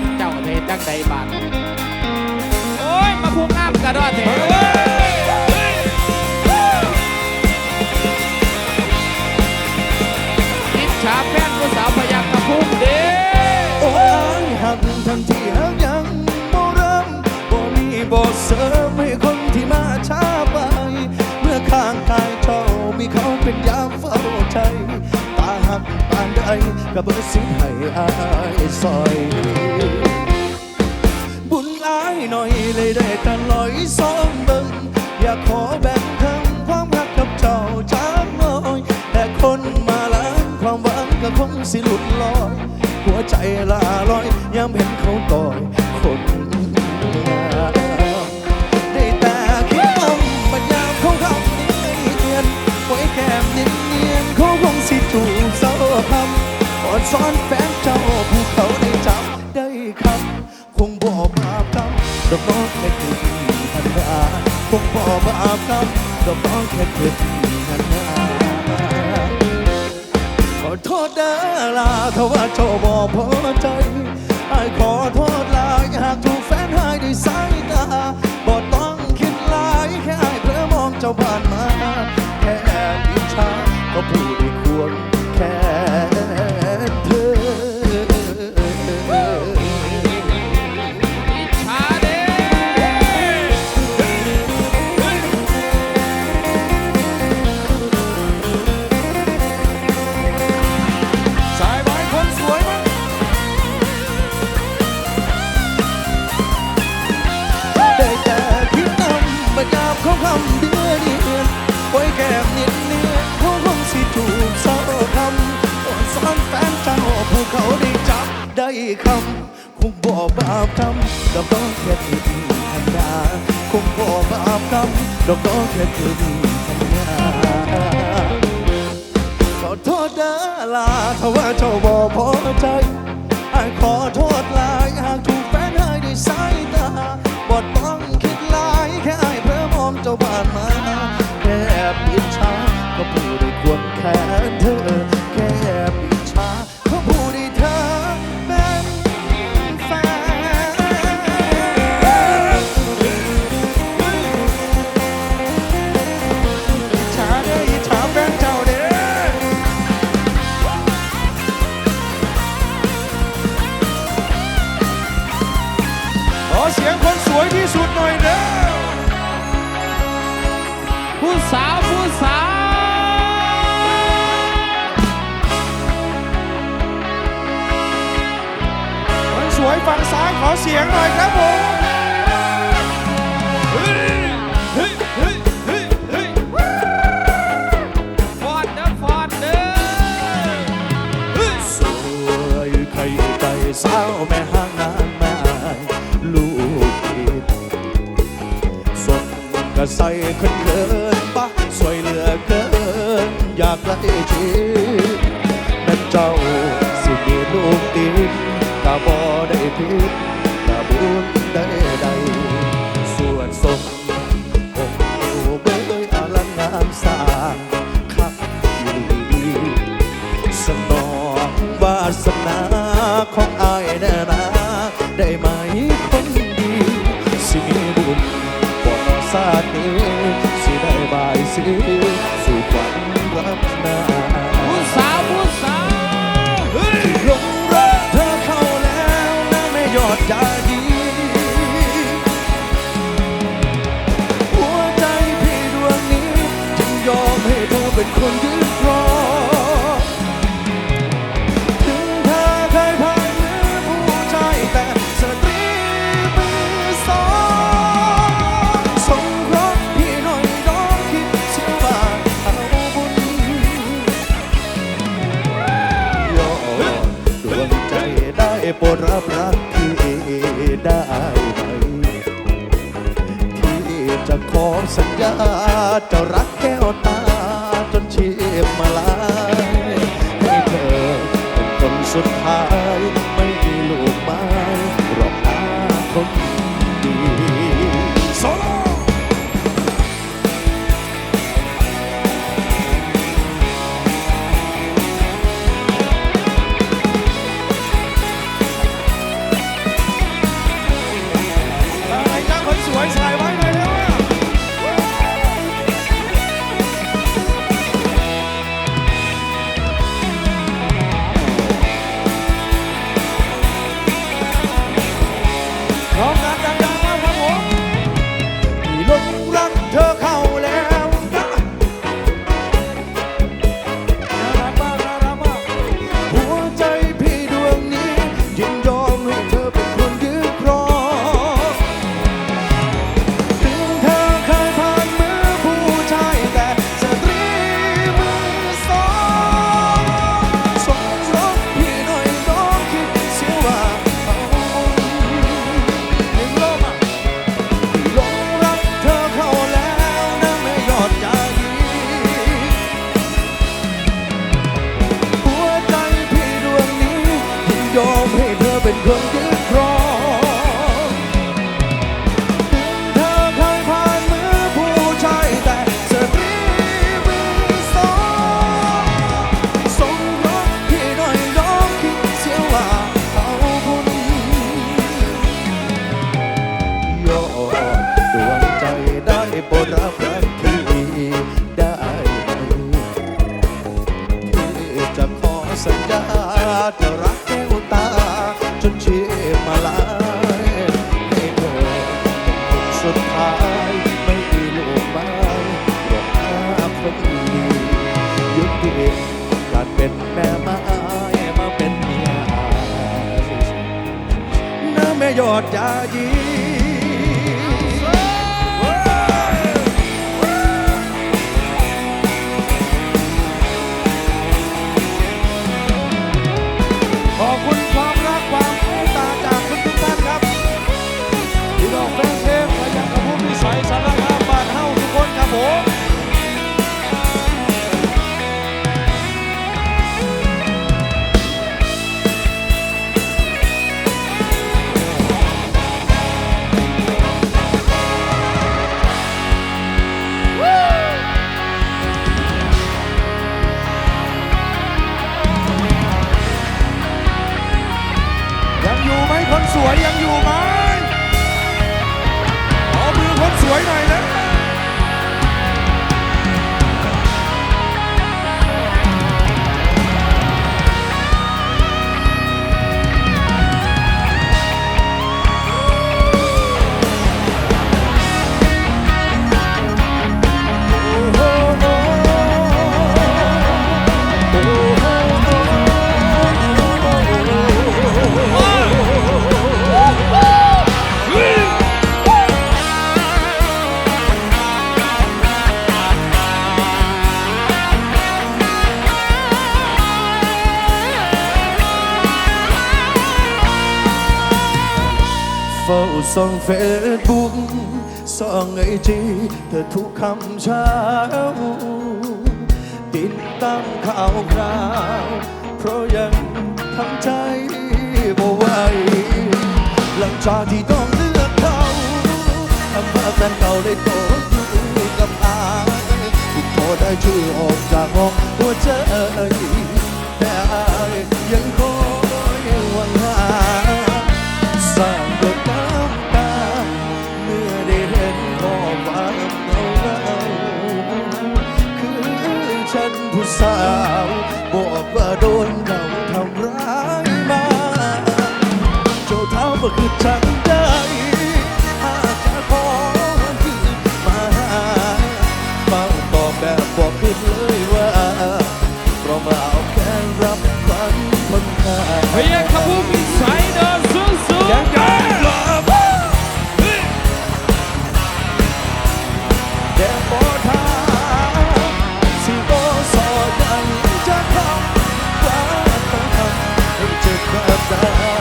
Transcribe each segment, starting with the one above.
นเจ้าเทจังใดบานโอ้ย มาพูงามกระดอเทอิจฉาแฟนผู้สาวพยักกระพุ่งเด้โอ้ยหักทันทีหักยังบ่เริ่มบ่มีบ่เสริมให้คนที่มาช้าไป เมื่อข้างกายเจ้ามีเขาเป็นยามเฝ้าใจตาหักปานใดก็บ่สิให้อายซอยบุญ หน่อยเลยได้แต่ลอยซ้อมเบิ่งอยากขอแบ่งทั้งความรักกับเจ้าจากน้อย แต่คนมาล้างความหวังก็คงสิหลุดลอย หัวใจลาลอยยามเห็นเขาต่อยคนได้แต่คิดลำบรรยามเขาทำเนียนไว้แก้มเนียนเนียนเขาคงสิจูบเศร้าคำก่อนซ้อนแฟนเจ้าผู้ รมดอกน้องแค่คืนพันดาขอโทษเด้อลาถ้าว่าเจ้าบอกพอใจไอ้ขอโทษลาอยากถูกแฟนหายด้วยสายตาบอกต้องคิดหลายแค่ไอ้เพื่อมองเจ้าผ่านมาแค่นี้ คำคงบ่บาปกรรมดอกก็แค่คืนธรรมดาคงบ่บาปกรรมดอกก็แค่คืนธรรมดาขอโทษเด้อลาถ้าว่าเจ้าบ่พอใจไอ้ขอโทษลายหากถูกแฟนใหายด้วยสายตาบ่ต้องคิดลายแค่ไอ้เพื่อมองเจ้าบ้านมาแค่ปิดชา กระใสขึ้นเกินปะสวยเหลือเกิน อยากไล่ชีนั่นเจ้าสิมีลูกติดตาบอได้ผิด coisa. น้า วยยังอยู่ไหม ส่องเฟซบุ๊กส่องไอจีเธอทุกคำเช้า ติดตามข่าวคราว เพราะยังทำใจบ่ไหวหลังจากที่ต้องเลือกเขาทำให้แฟนเก่าได้โตอยู่กับอายที่โทษได้ชื่อออกจากห้องหัวใจ รับควันคนไข้เพียงกับผู้มีสายเดินสูงสูงยังยังแค่บอทางสิบอสอยังจะทำว่าต้องทำให้เจ็บแบบใดถึ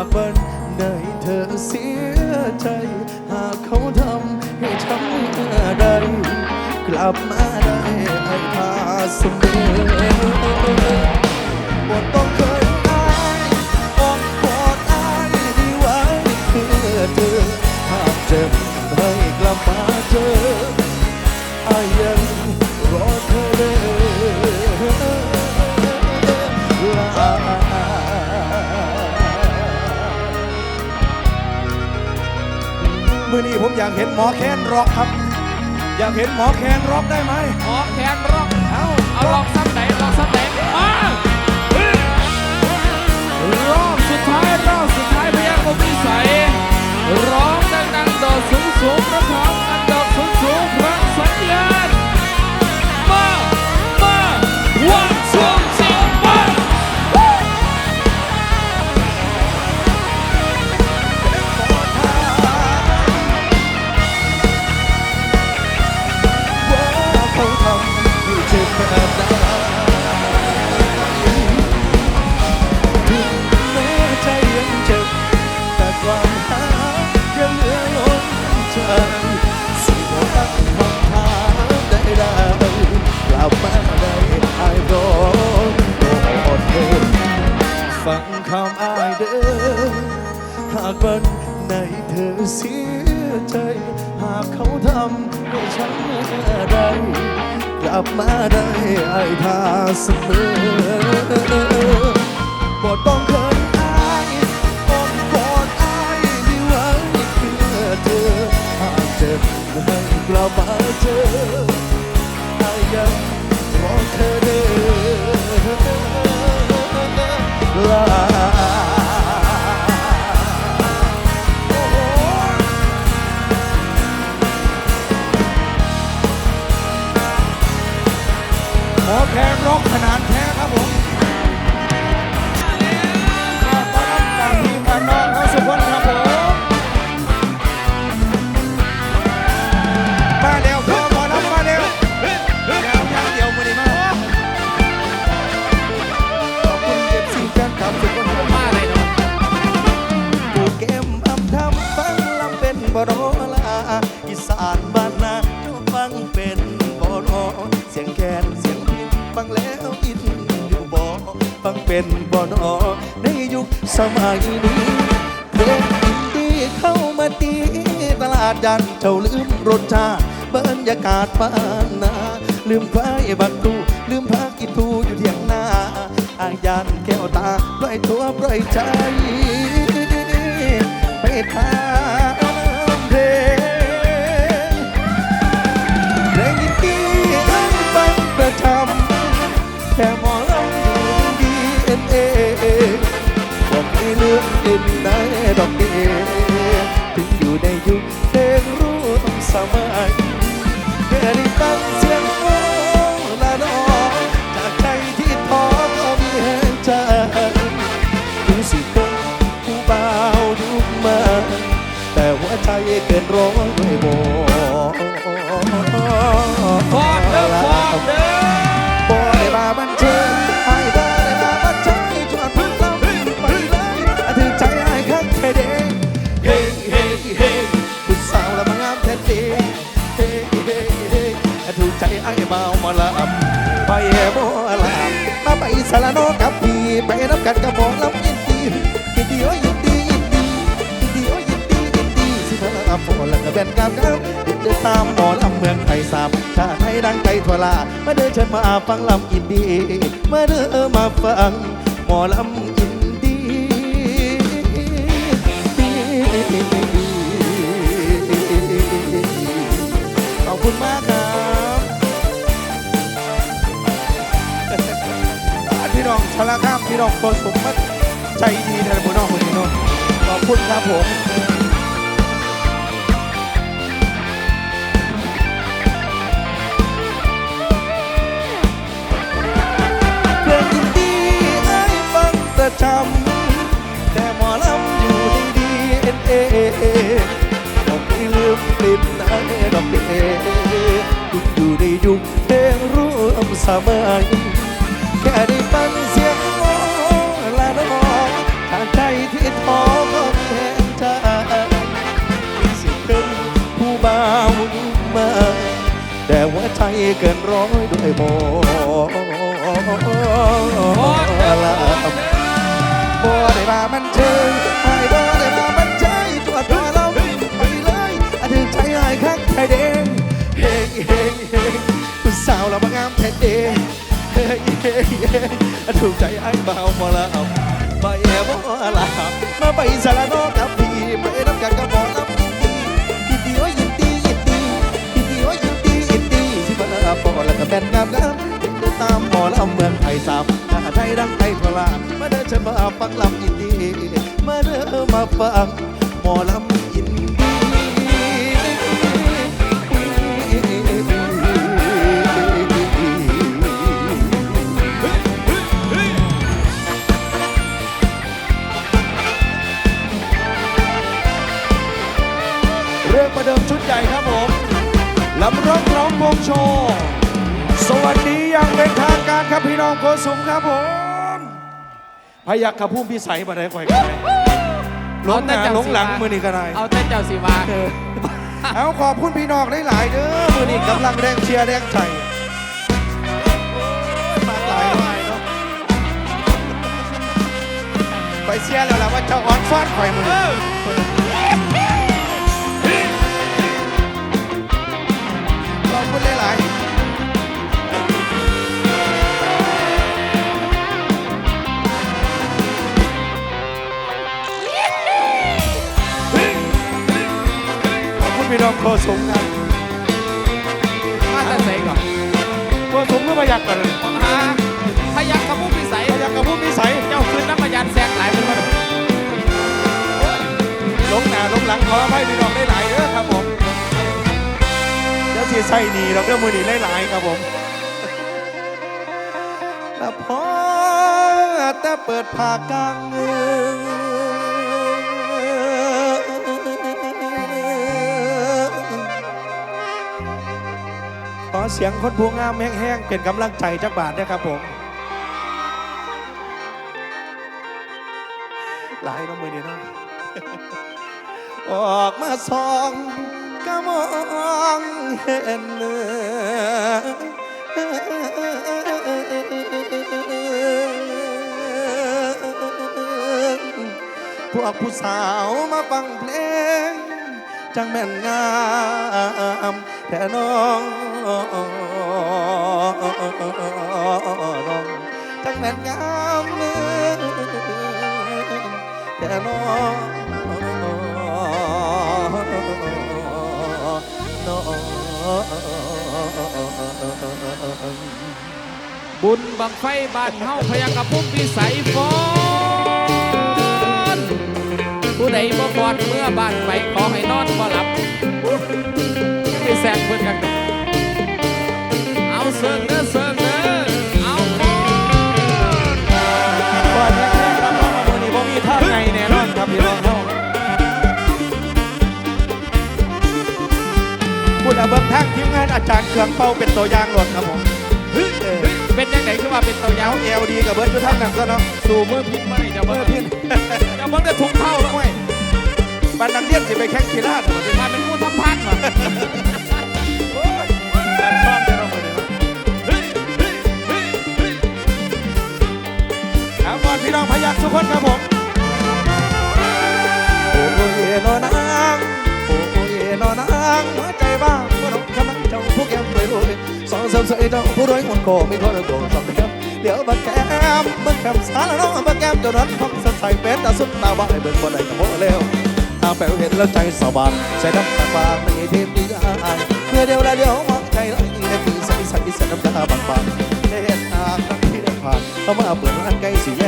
หากวันไหนเธอเสียใจ หากเขาทำให้ช้ำเมื่อใดกลับมาได้ไอ้พาเสมอ ร็อกครับ อยากเห็นหมอแคนร็อกได้ไหมหมอแคนร็อกเอ้าเอาลองซ้ำไหนลองซ้ำไหนมารอบสุดท้ายรอบสุดท้ายพยางค์มีใสยร้อง เสมอโปรดป้องเขินอายป้อมกอดอายนี่ไว้เพื่อเธอหากเจ็บให้กลับมาเจอ ฟังเป็นบรอในยุคสมัยนี้เพลงอินดี้เข้ามาตีตลาดยันเจ้าลืมรสชาติบรรยากาศบ้านนาลืมไฟบักตูลืมพักกินทูอยู่เที่ยงหน้าอายานแก้วตาปล่อยตัวปล่อยใจไปทาง ด้ดอกเอถึงอยู่ในยุคเพลงรู้ต้องสมัยแค่ได้ฟังเสียงโอ้ละนอจากใจที่ท้อก็มีแห่งใจถึงสิเป็นผู้บ่าวยุคมาแต่หัวใจเกินร้อยด้วยบ่ ไปนับกันกับหมอลำยินดียินดีโอ้ยินดียินดียินดีโอ้ยินดียินดีสิเธออับฝนแล้วก็แบนกามน้ำติดเดินตามหมอลำเมืองไทยสามชาติไทยดังไกลทั่วลามาเดินเชิญมาฟังลำอินดีมาเดินมาฟังหมอลำยินดี พี่น้องข้ามพี่น้องโกสมมัดใจดีแทนพี่น้องคนนี้เนขอบคุณครับผมเพลงดีให้ฟังประจำแต่หมอลำอยู่ในดีเอ็นเอบอกไม่ลืมกลิ่นไอ้ดอกเดยุคอยู่ในยุคเพลงร่วมสมัยแค่ได้ เกินร้อยด้วยโมละบ่ได้มามันเชิงไอ้บ่ได้มามันใจจวดตัวเราไปเลยอาถึงใจไอ้ข้างไทยเด้งเฮ้ยเฮ้ยเฮ้ยผู้สาวเรามางามแท้เด้เฮ้ยเฮ้ยเฮ้ยถูกใจไอ้เบาพอละไปแอบบ่ละมาไปสารโนกับพี่ไปน้ำกันกับ แล้วก็แม่นงามงามเดินตามหมอลำเมืองไทยสามชาไทยดังไทยทั่วลามาเดินจะมาฟังลำยินดีมาเดินมาฟังหมอลำยินดีเรื่องประเดิมชุดใหญ่ครับผมลำร้องร้องวงโชว์ สวัสดีอย่างเป็นทางการครับพี่น้องโกสุมครับผมพยักขพุ่มพิสัยมาได้ค่อยกันหลงหน้าหลงหลังมือนี่ก็ได้เอาแต่เจ้าสิมาเออเอาขอบคุณพี่น้องหลายๆเด้อมือนี่กำลังแรงเชียร์แรงใจมาหลายหลายเนาะไปเชียร์แล้วล่ะว่าเจ้าอ่อนฟาดข่อยมือนี้ขอบคุณหลายๆ โคสุมครับมาแต่ใส่ก่อนโคสุมก็พยักกันเลยหาพยักขมุพิสัยพยักกับผู้มีใสยเจ้าคืนน้ำมันยันแซงหลายเป็นคนลงหน้าลงหลังขออภัยพี่น้องได้หลายเด้อครับผมเดี๋ยวสิใส่หนีเราเด้อมือหนีได้หลายครับผมแล้วพอแต่เปิดผ่ากลางเมือง เสียงคนผู้งามแห้งๆเป็นกำลังใจจักบาทนะครับผม หลายน้องมือเดียวเนาะออกมาส่องก็มองเห็นเนื้พวกผู้สาวมาฟังเพลง จังแม่นงามแท่น้อง จังแม่นงามแท่น้องน้องบุญบังไฟบ้านเฮาพยักขมุพิสัยฟ้อนผู้ใดบ่บอดเมื่อบ้านไปขอให้นอนบ่หลับไปแซงเพิ่นกัน เอาเสิร์งเด้อเสิร์งเด้อเอาก่อนก่อนแรกๆรับรองว่ามือนี้บ่มีท่าไงแน่นอนครับพี่น้องเฮาพูดเอาเบิ่งทางทีมงานอาจารย์เครื่องเป่าเป็นตัวอย่างรถครับผมเป็นยังไงคือว่าเป็นตัวยาวเอวดีกับเบิร์ดทุกท่านนั่นก็เนาะสู่มือพิษมาให้เจ้าเมื่เมื่ออพี่พิษเจ้าเมื่อได้ทุกเท่าแล้วห้ยบันนักเรียนสิไปแข่งกีฬาเถอะมาเป็นผู้ทำพันว่ะ พี่น้องพยักทุกคนครับผมโอ้ยนอนางโอ้ยนอนางหัวใจบ้างว่าน้องกำลังเจ้าผู้แก้มรวยๆสองเสริมสวยเจ้าผู้รวยมันโกมีคนโกสองแก้มเดี๋ยวบักแก้มบักแก้มสารน้องบักแก้มเจ้านั้นท้องสดใสเป็นตาสุดตาบ้าเบิ่งบ่ได้กับโมเร็วตาแป๋วเห็นแล้วใจสบายใส่น้ำตาบางในเทพนิยายเมื่อเดียวละเดียวมองใจละอีในปีใสใสใส่น้ำตาบางๆได้เห็นทางที่ได้ผ่านเข้ามาเปิดร้านใกล้สี่แยก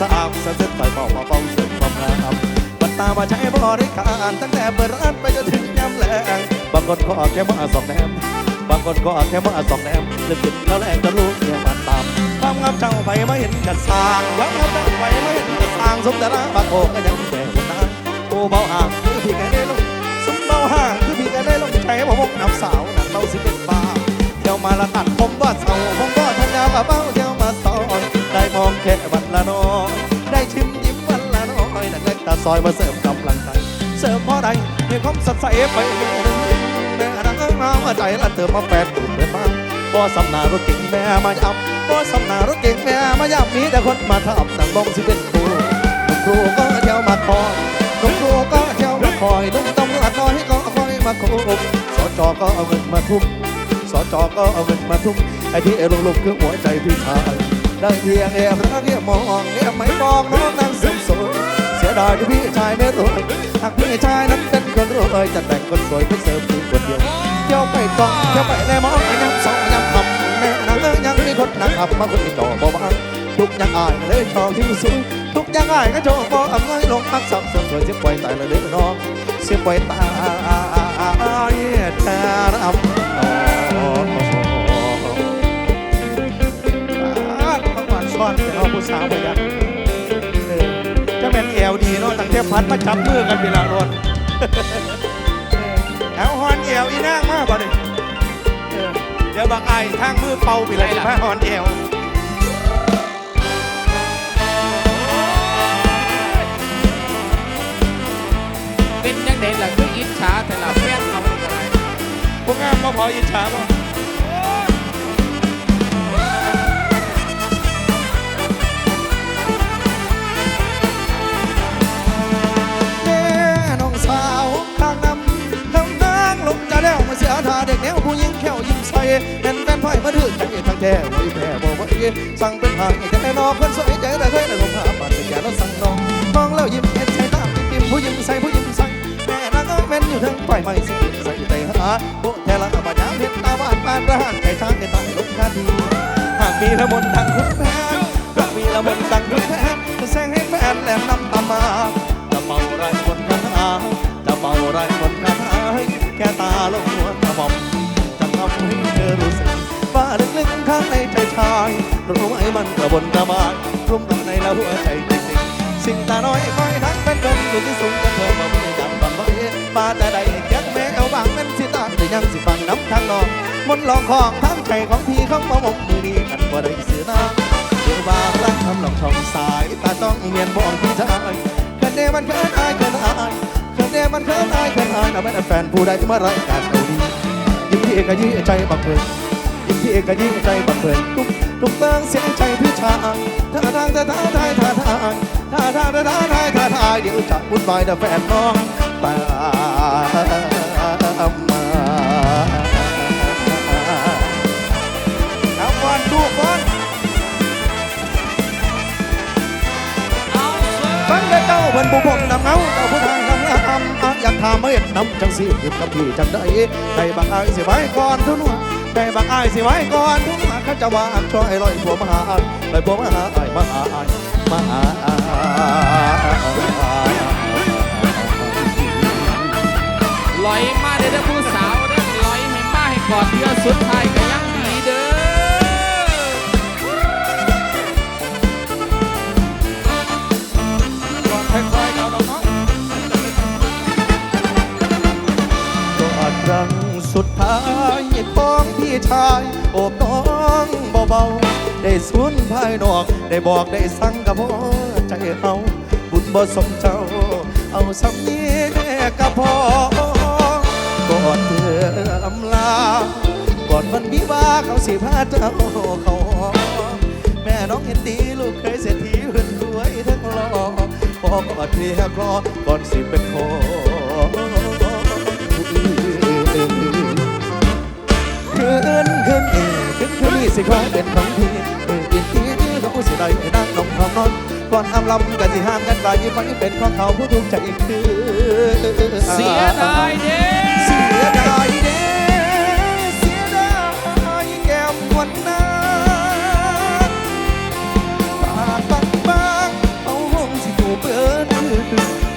สะอาดสะเซ็ตไปเฝ้ามาเฝ้าเสริมความงามบัดตามาใช้บริการตั้งแต่เปิดร้านไปจนถึงยามแลงบางคนก็แค่มาสองแนมบางคนก็แค่มาสองแนมเลือกกินแล้วแลกก็รู้เนี่ยมันตามความงามเจ้าไปไม่เห็นกันสร้างความงามเจ้าไปไม่เห็นกันสร้างสมแต่ละบางโคก็ยังแต่คนนั้นโอ้เบาห่างคือพี่แกได้ลงสมเบาห่างคือพี่แกได้ลงใจผมมกน้ำสาวนั่นเราสิเป็นบ้าเที่ยวมาละตัดผมว่าเศร้าผมก็ทันยาวกับเบ้าเที่ยวมาซอยได้มองแค่วัน ละน้อยได้ชิมยิ้มวันละน้อยนักเล็กตาซอยมาเสริมกำลังใจเสริมพอใดมีความสดใสไปแม่นางเอ้ยมาใจละเติมาแปดตุ่มเดินมาบ่สำนารถเก่งแม่มาย้ำบ่สำนารถเก่งแม่มาย้ำมีแต่คนมาทับนั่งมองสิเป็นครูครูก็เที่ยวมาคอยครูก็เที่ยวมาคอยนุ่มตำรวจน้อยก็คอยมาคุมสจก็เอาเงินมาทุ่มสจก็เอาเงินมาทุ่มไอ้ที่เอลงลงคือหัวใจพี่ชาย ได้เพียงแอบรักแอบมองแอบไม่มองน้องนางเสริมสวยเสียดายที่พี่ชายไม่รวยหากพี่ชายนั้นเป็นคนรวยจะแต่งคนสวยไปเสริมพี่คนเดียวเที่ยวไปกองเที่ยวไปในมองไอ้ยำสองยำคำแม่นางเอ้ยยังมีคนนักขับมาคนที่จอบ่บ้างทุกอย่างอายเลยชอบที่สุดทุกอย่างอายก็โจบ่อำน้อยลงมักสับสนสวยเสียปล่อยตายละเด้อน้องเสียปล่อยตายแต่รำ ซ่อนแต่เอาผู้สาวไปยัดเออจะเป็นเอวดีเนาะตั้งแต่พัดมาจับมือกันเวลารถแถวฮอนเอวอีนางมากกว่านี่เออเดี๋ยวบางไอ้ทางมือเป่าไปเลยพาฮอนเอวเป็นยังไงล่ะคืออิจฉาแต่ละแฟนเขาพวกงามมาพออิจฉาบ่ แนวผู้หญิงแควยิ้มใส่เป็นแฟนไพ่มาถือใจทั้งแท้ไว้แพ้บอกว่าสั่งเป็นหางใจนอคนสวยใจแต่เคยแต่ลงหาปัดแต่แก่แล้วสั่งน้องมองแล้วยิ้มเห็นใจตาปิ่มผู้หญิงใส่ผู้หญิงใส่แม่นางเอ้ม่นอยู่ทั้งไฟไหม้สิใส่ใจหาโบแทละบาดยามเห็นตาบ้านบ้านร้านใจช้างใจตายลงคาทีหากมีละมนทางคุณแม่หากมีละมนทางคุณแม่จะแซงให้แฟนแหลมนำตามมาจะเป่าไรคนคาถาจะเป่าไรคนคาถาแค่ตาลงหัวกระหม่อม รู้สึกว่าลึกๆข้างในใจชายรู้ไหมมันกระบนกระบายรุ่มต่อในแล้วหัวใจจริงๆสิ่งตาน้อยคอยทักเป็นเป็นอยู่ที่สูงจะเธอมาไม่จับบังไว้มาแต่ใดเก็บแมวบางนั้นสิตาแต่ยังสิฟังน้ำทางนองมนลองของทั้งใจของพี่เของมาหมกมือนี้กันบ่ได้เสือน้าเดี๋ยวบางรักทำหลอกช่องสายตาจ้องเมียนมองพี่ชายกันเดมันเกินอายเกินอายกันเดมันเกินอายเกินอายนะแม่แฟนผู้ใดเมื่อไรกัน เอาดียิ้มที่กะยิ้ใจบักเบิกยิ้มที่กยิ้ใจบักเบิกทุกทุกเบิ้งเสียงใจพี่ชายท่าทางท่าทางท่าทางท่าทางท่าทางท่าทางท่าทางท่าเดี๋ยวจะวุ่นวายเดี๋ยวแฟนน้องตามมาเอาก่อนดูก่อนเอาสิร์ฟฟังเด้เจ้าเพิ่นผู้พงนำเงาเจ้าผู้ทางนำงาม อะอยากถามเม็ดนำจังสิขึ้นกับพี่จังได้ได้บักอายสิไว้ก่อนทุนหัวได้บักอายสิไว้ก่อนทุนหัวเขาจะว่าช่วยลอยผัวมาหาอายลอยผัวมาหาอายมาหาอายมาหาอายลอยมาเด้อเด้ผู้สาวเด้อลอยให้มาให้กอดเพื่อสุดท้ายก็ยั ครั้งสุดท้ายของพี่ชาย โอบน้องเบาๆ ได้สูนภายนอก ได้บอกได้สั่งกับพ่อใจเฮาบุญบ่สมเจ้า เอาสำนีแน่กับพ่อกอดเพื่ออำลากอดวันวิวาเขาสิพาเจ้าเขาแม่น้องเห็นดีลูกเคยเศรษฐีเพื่อนรวยทั้งหล่อพ่อกอดเรียกรอก่อนสิเป็นพ่อ นคืนเองคืนคืนนี้สิขอเป็นของพี่เออกินทีที่เขาสิได้นั่งนองทองนอนก่อนอำลำกันสิห้ามกันไปยิ่งไปเป็นของเขาผู้ถูกใจคือเสียดายเด้เสียดายเด้เสียดายแก้มวันนั้นปากบางบางเอาห้องสิถูเปิด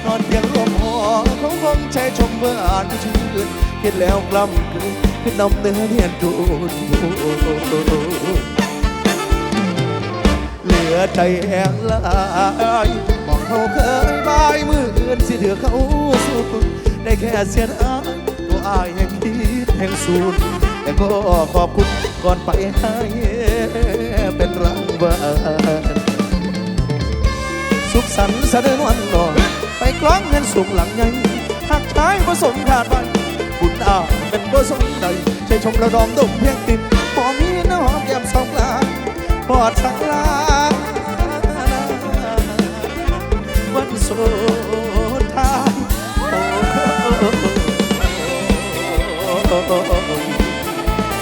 นอนเพียงลมหอเขาคงใจชมเบื่ออ่านชื่นคิดแล้วกล้ำกลืน นนำเนื้อเนียนดูดเหลือใจแห้งลายมองเขาเคยบายมือเงินสิเถือเขาสู้ได้แค่เสียดายตัวอายแห่งคิดแห่งสูญแต่ก็ขอบคุณก่อนไปให้เป็นรางวัลสุขสันต์เสด็จวันนอนไปกล้องเงินสูงหลังใหญ่หากชายผสมขาดไป บุญอาเป็นบ่สงใดใช่ชมระดองดมเพียงติดพอมีน้องแก้มสองลางปอดสักลาวันสุดท้าย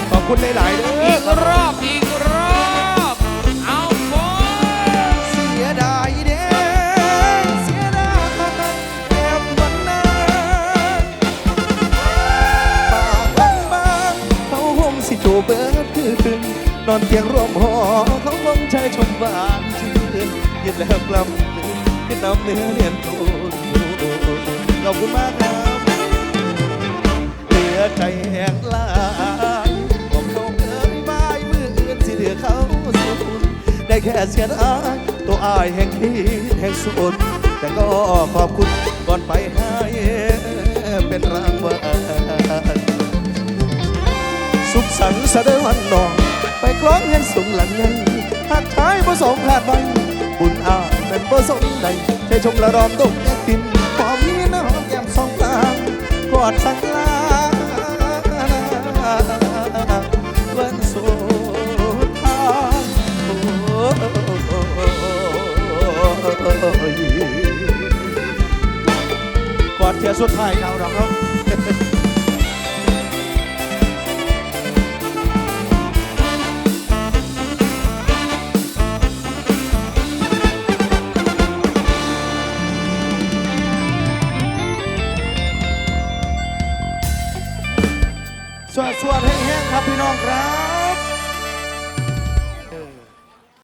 ขอบคุณหลาย ๆ เด้อ อนเตียงร่วมหอเขาคงใจชมหวานชื่นยินแล้วกลำลืนขึ้นน้ำเนื้อเนียนตูนขอบคุณมากครับเหลือใจแห้งลาบอกเขาเอ้ยบายมืออื่นสิเหลือเขาสูญได้แค่เสียดายตัวอายแห่งคิดแห่งสุดแต่ก็ขอบคุณก่อนไปให้เป็นรางวัลสุขสันต์เสด็จวันนอง ไปคล้องเงินสูงหลังยังหากชายผสมขาดไปบุญอาเป็นผสมใดใจชมละรอมดงแยกตินพอมีน้องแก้มสองกลากอดสักลาวันสุดท้ายโอ้ยกอดเทียสุดท้ายเอาดอกเนา พี่น้องครับ